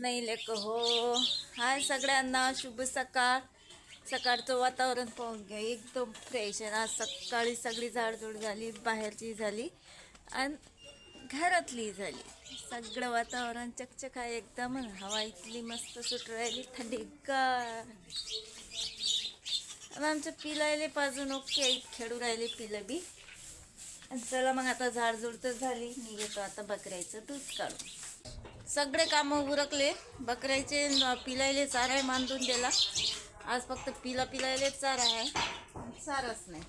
नाही लेक हो. हाय सगळ्यांना शुभ सकाळ. सकाळचं वातावरण पाहून घ्या. एकदम फ्रेश आहे. आज सकाळी सगळी झाडझूड झाली बाहेरची झाली आणि घरातली झाली. सगळं वातावरण चकचक आहे एकदम. हवा इथली मस्त सुट राहिली. थंडीगार. आणि आमचं पिलायले पाजून ओके खेळू राहिले पिलं बी. आणि चला मग आता झाडझूड तर झाली. मी येतो आता बकऱ्याचं दूध काढून. सगळे कामं उरकले. बकऱ्याचे पिलायले चारा मांडून दिला आज फक्त पिला पिलायले चारा आहे. चाराच नाही.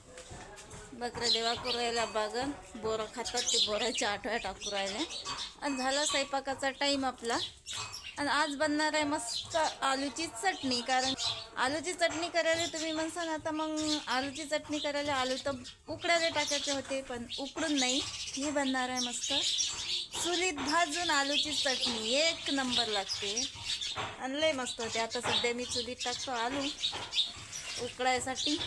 बकऱ्या देवा करू बागन. बोरं खातात ते बोराच्या आठव्या टाकू राहिल्या आणि झाला स्वयंपाकाचा टाईम आपला. आणि आज बनणार आहे मस्त आलूची चटणी. कारण आलूची चटणी करायला तुम्ही म्हणसान आता मग आलूची चटणी करायला आलू तर उकडायला टाकायचे होते पण उकडून नाही. मी बनणार आहे मस्त. चुलीत भाजून आलूची चटणी एक नंबर लागते. आणि लय मस्त होते. आता सध्या मी चुलीत टाकतो आलू उकडायसाठी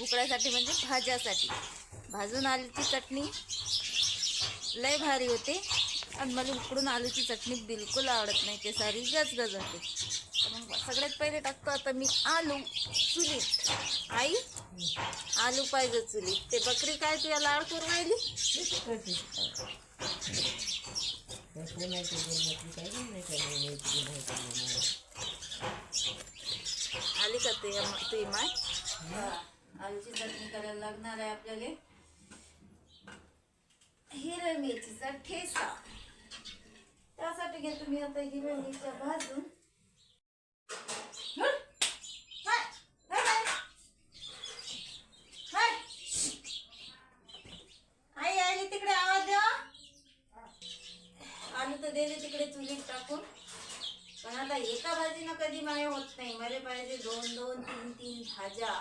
उकडायसाठी म्हणजे भाज्यासाठी. भाजून आलूची चटणी लय भारी होते. आणि मला उकडून आलूची चटणी बिलकुल आवडत नाही. ते सारी गजगज होते मग सगळ्यात पहिले टाकतो आता मी आलू चुलीत. आई आलू पाहिजे चुलीत. ते बकरी काय तुला लाड करून राहिली? आली का ते ते माय? आलूची चटणी करायला लागणार आहे आपल्याला. हिरव्या मिरचीचा ठेसा त्यासाठी घेतो मी आता हिरव्या मिरच्या भाजून हट! हट! हट, हट! हट! आई आली तिकडे आवाज द्या आलू तर दिले तिकडे चुलीत टाकून. पण आता एका भाजीनं कधी माय होत नाही. मला पाहिजे दोन दोन तीन तीन भाज्या.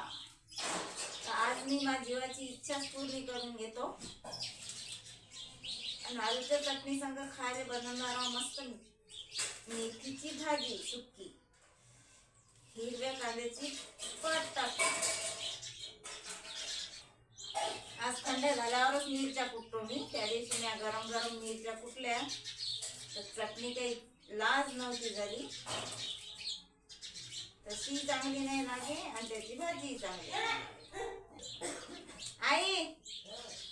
तर आज मी माझ्या जीवाची इच्छा पूर्ण करून घेतो. आणि आलूच्या चटणी संग खायला बनवणार मस्त मेथीची भाजी सुकी हिरव्या कांद्याची पट टाकतो आज थंड झाल्यावरच मिरच्या कुटतो मी. त्या दिवशी मी गरम गरम मिरच्या कुटल्या. तर चटणी काही लाज नव्हती झाली तशी चांगली नाही लागे आणि त्याची भाजी चांगली आई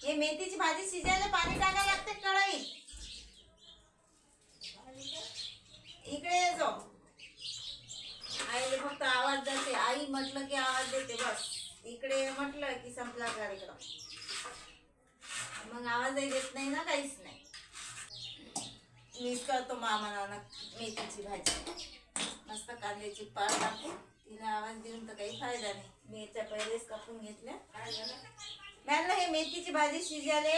हे मेथीची भाजी शिजायला पाणी टाकायला लागते कढईत. इकडे ये जो आईला फक्त आवाज देते. आई म्हटलं की आवाज देते बस. इकडे म्हटलं की संपला कार्यक्रम. मग आवाजही देत नाही ना काहीच नाही. मीच करतो मामाना मेथीची भाजी. मस्त कांद्याची पात टाकून तिला आवाज देऊन तर काही फायदा नाही. मिरच्या पहिलेच कापून घेतल्या. मॅडम हे मेथीची भाजी शिजायले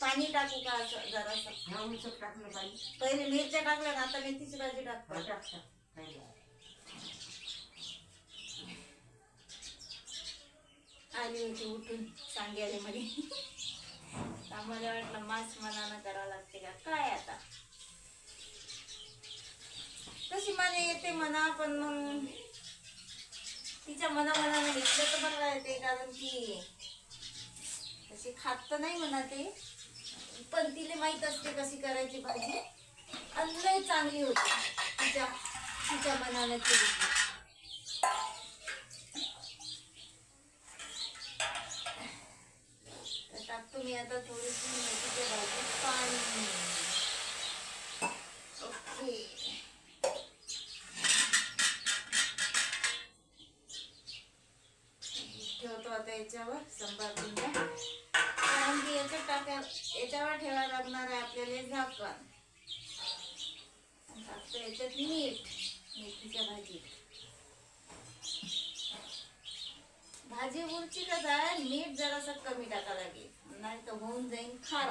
पाणी टाकू का असं जरासं? पहिले मिरच्या टाकल्या ना आता मेथीची भाजी टाकतो आली होती उठून सांगायला मध्ये आम्हाला वाटलं मास मनानं करावं लागते का? काय आता? तशी मला येते म्हणा पण मग तिच्या मनामनानं घेतलं तर बरं येते कारण की तशी खात तर नाही म्हणा ते. पण तिला माहीत असते कशी करायची पाहिजे आणि लय चांगली होती. तिच्या तिच्या मनानं केली ती. तर टाकतो मी आता थोडीशी मेथीच्या भाजीत पाणी ओके. ठेवतो आता याच्यावर संभार घ्या कारण की याच्या टाक्या याच्यावर ठेवायला लागणार आहे आपल्याला झाकण. आणि टाकतो याच्यात मीठ मेथीच्या भाजीत भाजी उरची कसं आहे मीठ जरासं कमी टाका लागेल. नाही तर होऊन जाईन खार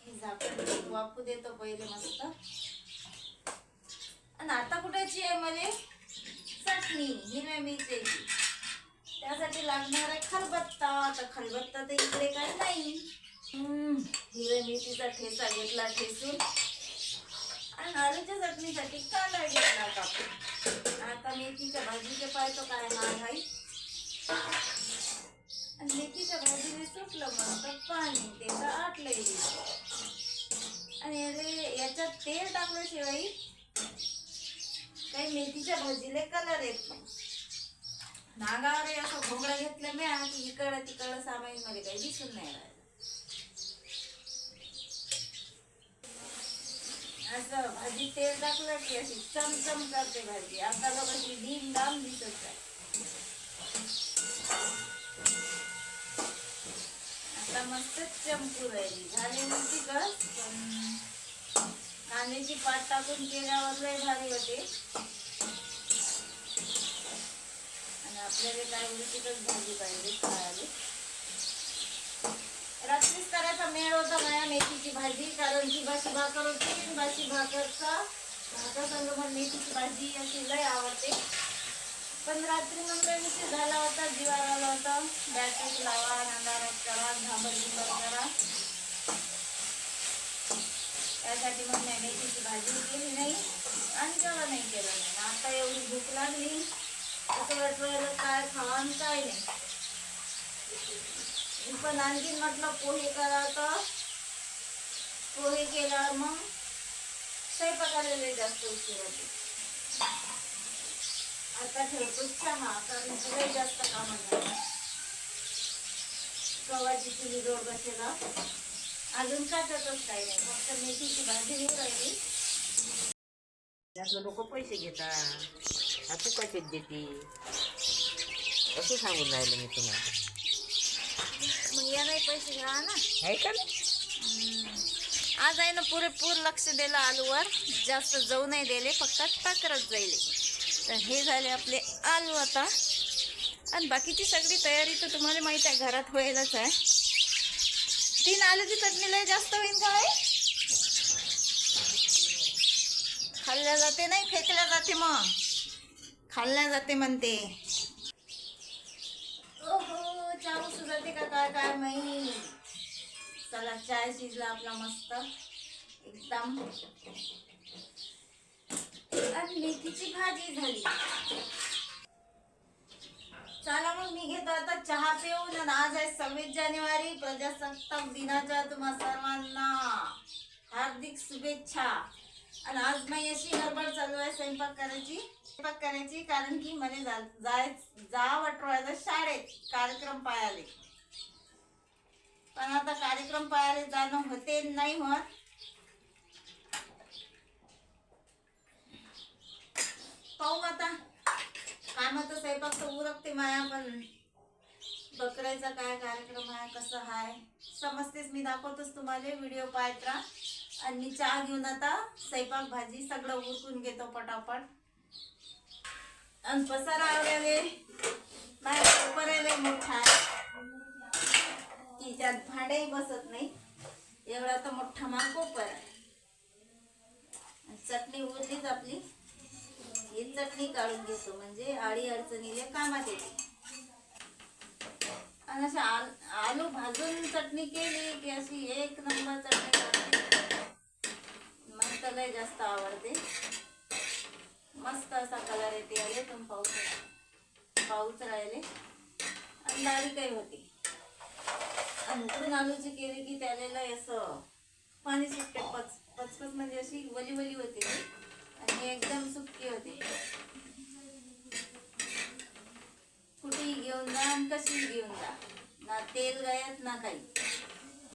हे झाकण वापू देतो पहिले मस्त. आणि आता कुठाची आहे मला? चटणी हिरव्या मिरच्याची त्यासाठी लागणार आहे खलबत्ता तर खलबत्ता तर इकडे काय नाही. हम्म, हिरव्या मिरचीचा ठेचा घेतला ठेचून. आणि आलूच्या चटणीसाठी कांदा घेतला कापून. आता मेथीच्या भाजीचे पाहतो काय हा आहे? आणि मेथीच्या भाजीने सुटलं मग. तर पाणी ते तर आटलंय आणि अरे याच्यात तेल टाकल्याशिवाय काही मेथीच्या भाजीला कलर येत नाही. नागावर असं घोगडा घेतलं मी की इकडं तिकडं सामाईन मध्ये काही दिसून नाही राहिलं. असं भाजी तेल टाकलं की अशी चमचम करते भाजी. आता बघ अशी डीम दाम दिसत आहे. मस्त चमकू राहिली झाली नव्हती कस पण कांद्याची पात टाकून केल्यावर लय भारी होते. आणि आपल्याला काय उलटीतच भाजी पाहिजे खायला. रात्रीच करायचा मेळ होता माझ्या मेथीची भाजी कारण की बाशी भाकर होती. आणि बाशी भाकरचा भाकर संग मेथीची भाजी अशी लय आवडते. पण रात्री म्हणलं झाला होता बॅटरी लावा अंधारात करा घाबर झुंबर करा. त्यासाठी मग मी भाजी केली नाही आणि जेवण नाही केलं नाही. आता एवढी भूक लागली. असं वाटवायला काय खावा आणि काय नाही. पण आणखीन म्हटलं पोहे करा तर पोहे केल्यावर मग स्वयंपाकाला जास्त उशीर होते. आता ठेवतोच चहा कारण की जास्त कामं झालं. गव्हाची चुली जोड बसेला. अजून काटतच काही नाही. फक्त मेथीची भाजी घेऊन राहिली. त्यातलं लोक पैसे घेतात. हा तू कशात देते? असं सांगून राहिलं मी तुम्हाला मग या नाही पैसे घ्या ना. आहे का? आज आहे ना पुरेपूर लक्ष दिलं आलूवर. जास्त जाऊ नाही दिले फक्त टाकरच जाईल. तर हे झाले आपले आलू आता. आणि बाकीची सगळी तयारी तर तुम्हाला माहीत आहे घरात व्हायलाच आहे. तीन आलूची चटणी लय जास्त होईल काय खाल्ल्या जाते नाही फेकल्या जाते मग. खाल्ल्या जाते म्हणते. ओहो का काय काय नाही चला चाय शिजला आपला मस्त. एकदम. आणि मेथीची भाजी झाली. चला मग मी घेतो आता चहा पिऊन आज आहे सव्वीस जानेवारी. प्रजासत्ताक दिनाच्या तुम्हा सर्वांना हार्दिक शुभेच्छा. आणि आज मी अशी गडबड चालू आहे स्वयंपाक करायची. स्वयंपाक करायची कारण की मला जा- जाय जा वाटवायचं शाळेत कार्यक्रम पायाले पण आता कार्यक्रम पाहायला जाणं होते नाही होत. पाहू आता. बघते माया पण बकऱ्याचा काय कार्यक्रम आहे कसं आहे? समजतेच मी दाखवतोच तुम्हाला व्हिडिओ पाहत राहा आणि चहा घेऊन आता स्वयंपाक भाजी सगळं उरकून घेतो पटापट. आणि पसारा आवडले माझ्या कोपऱ्याला मोठा आहे. की ज्यात भांडेही बसत नाही. एवढा तर मोठा मा कोपर आहे चटणी उरलीच आपली. ही चटणी काढून घेतो म्हणजे आडी अडचणीला कामात येते. आणि अशा आल आलू भाजून चटणी केली की अशी एक नंबर चटणी काढते मस्त लय जास्त आवडते. मस्त असा कलर येते आले तुम पाऊस पाऊस राहिले. आणि बारीकही होती. अंतरून आलूची केली की त्याला लय असं पाणी सुटते पच पचपच म्हणजे अशी वली वली होती आणि एकदम सुकी होते. कुठेही घेऊन जा आणि कशीही घेऊन जा. ना तेल गायत ना काही.